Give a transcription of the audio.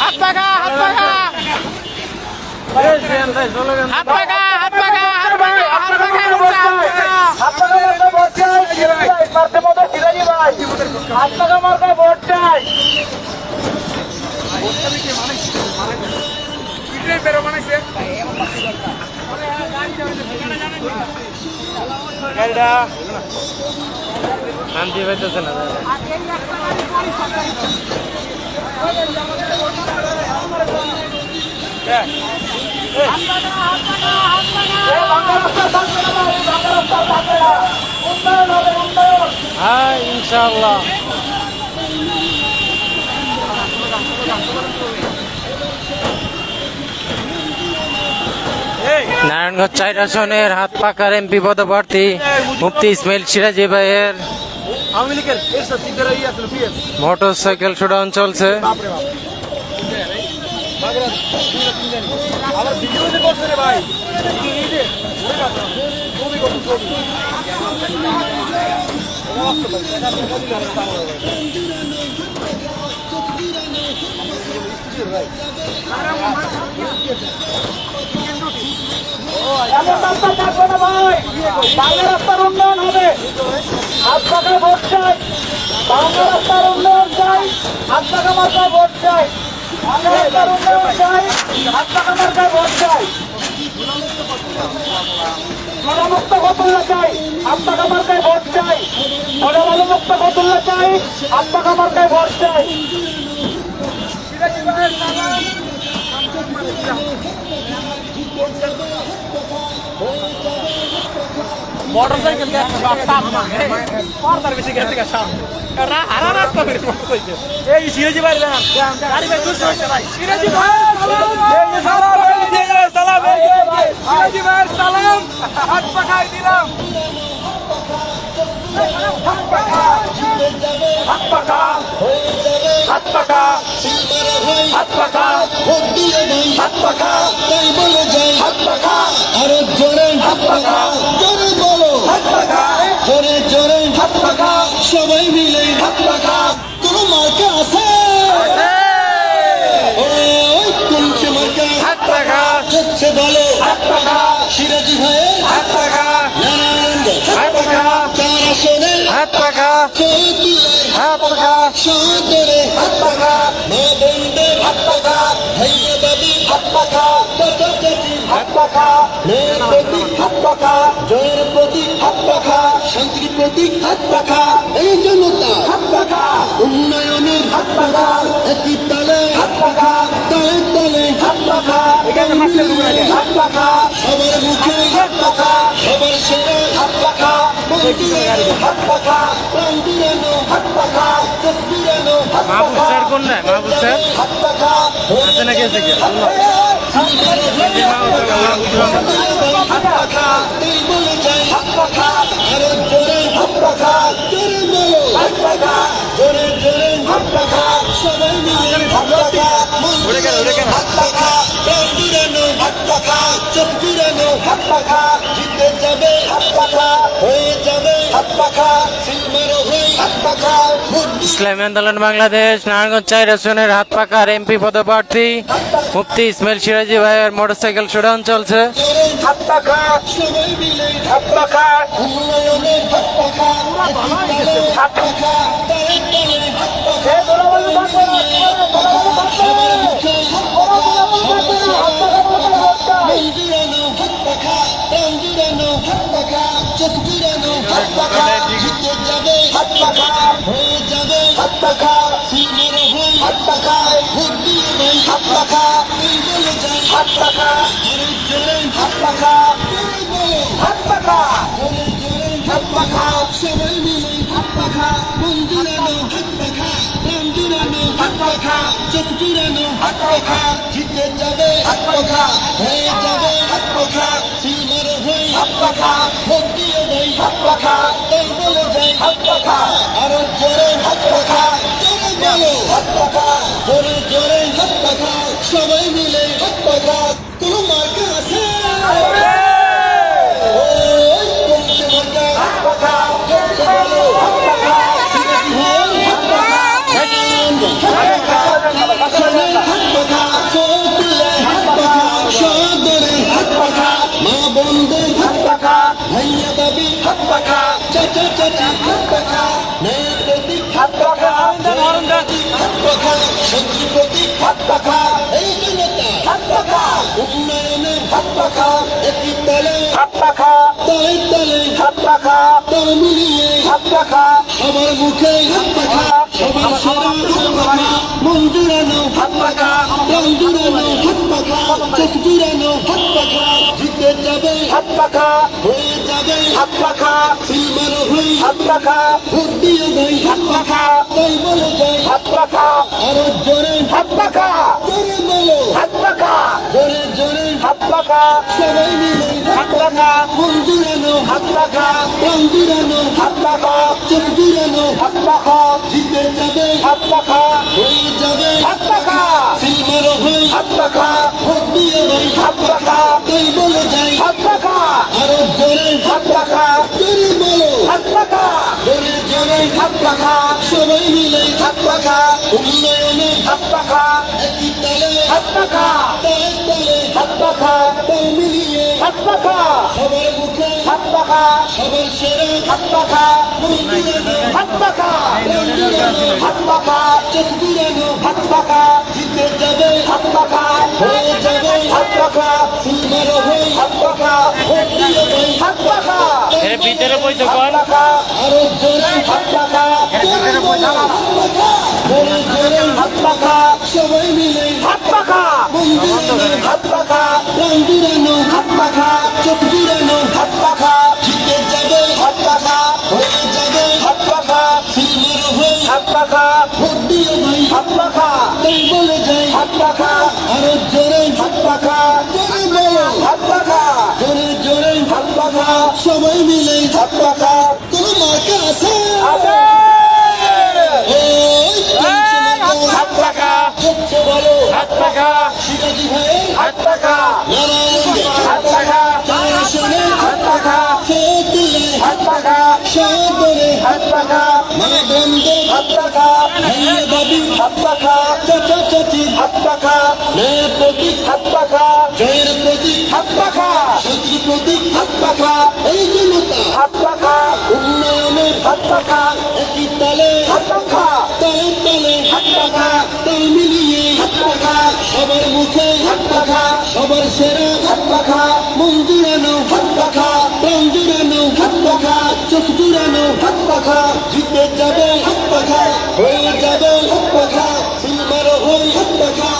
হাত পাকা হাত পাকা হাত পাকা হাত পাকা হাত পাকা হাত পাকা উঠা, হাত পাকা শান্তি পাইতেছে না। হ্যাঁ ইনশাআল্লাহ। নারায়ণগঞ্জ চার আসনের হাত পাকার এমপি পদপ্রার্থী মুফতি ইসমাইল সিরাজি ভাইয়ের ইয়ে মোটর সাইকেল শোডাউন চলছে। এমন রাস্তা উন্নয়ন হবে হাত ভোট চাই বাংলা রাস্তার উন্নয়ন চাই মার্কায় ভোট চাই চাই মার্কায় ভোট চাই জনমুক্ত ফতুল্লা চাই পাকা মার্কায় চাই জনমুক্ত ফতুল্লা চাই হাত মার্কায় চাই মোটরসাইকেল গেছে পর্দার বেশি গেছে সামনে হারা রাস্তা বের মোটরসাইকেল। এই সিরাজি ভাই গাড়ি ভাই দুশো হয়েছে ভাই। সিরাজি ভাই সালাম। সিরাজি ভাই সালাম। হাত পাঠাই দিলাম। হাত পাকা হাত পাকা হাত পাকা হাত পাকা হাত পাকা হাত আরও জোরে হাত জোরে পাকা জোরে জোরে হাত পাকা সবাই মিলে হাত পাকা কোনো মার্কা আছে? ওই তুলছে মার্কা। হাত পাকা হচ্ছে বলো। হাত পাকা সিরাজি ভাইয়ের হাত পাকা নারায়ণগঞ্জ হাত পাকা চার আসনে হাত পাকা চৌতুলে হাত পাকা সদরে হাত পাকা মা বোনদের হাত পাকা ভাইয়া হাত প্রতীক হাত জয়ের প্রতীক হাত পাকা শান্তির প্রতীক হাত পাকা এই জনতা হাত পাকা উন্নয়নের হাত পাকা একই তালে হাত পাকা তালে তালে হাত পাকা হাত পাকা সবার মুখে হাত পাকা সবার সেরা হাত মন্দিরানো হাত পাকা প্রান্তিরানো হাত তসবিরানো মাহবুব স্যার কোন নাই মাহবুব স্যার? আছে না গেছে কি? হাত পাকা হয়ে যাবে হাত পাকা সিলমারো হয়ে হাত ভোট ইসলামী আন্দোলন বাংলাদেশ, নারায়ণগঞ্জ চার আসনের হাত পাকার এমপি পদপ্রার্থী মুফতি ইসমাইল সিরাজি ভাইয়ের মোটরসাইকেল শোডাউন চলছে। উন্নয়নের হাত তালে হাত তালে হাত মন্দিরানো হাত প্রান্তিরানো হাত চতুরানো হাত হয়ে হয়ে দিয়ে পাকা সবাই মিলে হাত পাখা মন্দিরানো হাত পাখা প্রান্তিরানো হাত পাখা চতুরানো হাত পাকা জিতে যাবে হাত পাকা হয়ে যাবে হাত পাকা সিলমারো হয়ে হাত পাকা ভোট দিয়ে ভাই হাত পাকা হাত পাকা আরও জোরে হাত পাকা উন্নয়নের হাত একই তালে হাত পাখা তালে তালে হাত পাখা তাল মিলিয়ে হাত পাখা সবার মুখে হাত পাখা সবার পাখা মন হাত পাখা প্রাণ হাত পাখা চোখ হাত পাখা হয়ে যাবে হাত পাখা সিলমার হই হাত পাখা ভোট দিয়ে জোরে হাত হাত পাখা জোরে জোরে হাত পাখা সবাই মিলে হাত পাখা মন জুড়ানো হাত পাখা জুড়ানো হাত পাখা চোখ জুড়ানো হাত পাখা জিতে যাবে হাত পাখা হয়ে যাবে হাত পাখা সিলমার হই হাত জোরে হাত পাখা জোরে বলো হাত পাখা জোরে জোরে হাত পাখা সবাই মিলে হাত পাখা উন্নয়নে হাত পাখা একই তালে হাত পাখা তালে তালে হাত পাখা তাল মিলিয়ে হাত পাখা সবার মুখে হাত পাখা সবার সেরা হাত মন জুড়ানো হাত প্রাণ জুড়ানো হাত চোখ জুড়ানো হাত পাখা জিতে যাবে হাত পাখা হয়ে যাবে পাখা সিলমার হই হাত পাখা দিয়ে দেয় হাত পাখা এর ভিতরে হাত কর পাখা আরও জোরে হাত পাখা জোরে বলো জোরে জোরে হাত পাখা সবাই মিলে হাত পাখা মন জুড়ানো হাত পাখা প্রাণ হাত হাত পাখা জিতে যাবে হাত পাখা হয়ে যাবে হাত পাখা ভাই হাত পাখা তাই বলে পাখা ফতুলে হাত পাখা সদরে হাত পাখা মা বন্ধে হাত পাখা ভাইয়া দাবি হাত পাখা চাচা চাচি হাত পাখা মেয়ের প্রতীক হাত পাখা জয়ের প্রতীক হাত পাখা শান্তির পাখা এই জনতা হাত পাখা উন্নয়নের হাত পাখা একই তালে হাত পাখা তালে তালে হাত পাখা তাল মিলিয়ে হাত পাখা সবার মুখে হাত পাখা সবার সেরা হাত পাখা মন জুড়ানো হাত পাখা প্রাণ জুড়ানো পাখা চোখ জুড়ানো পাখা জিতে যাবে হাত পাখা হয়ে যাবে হাত পাখা সিলমারো হয়ে হাত পাখা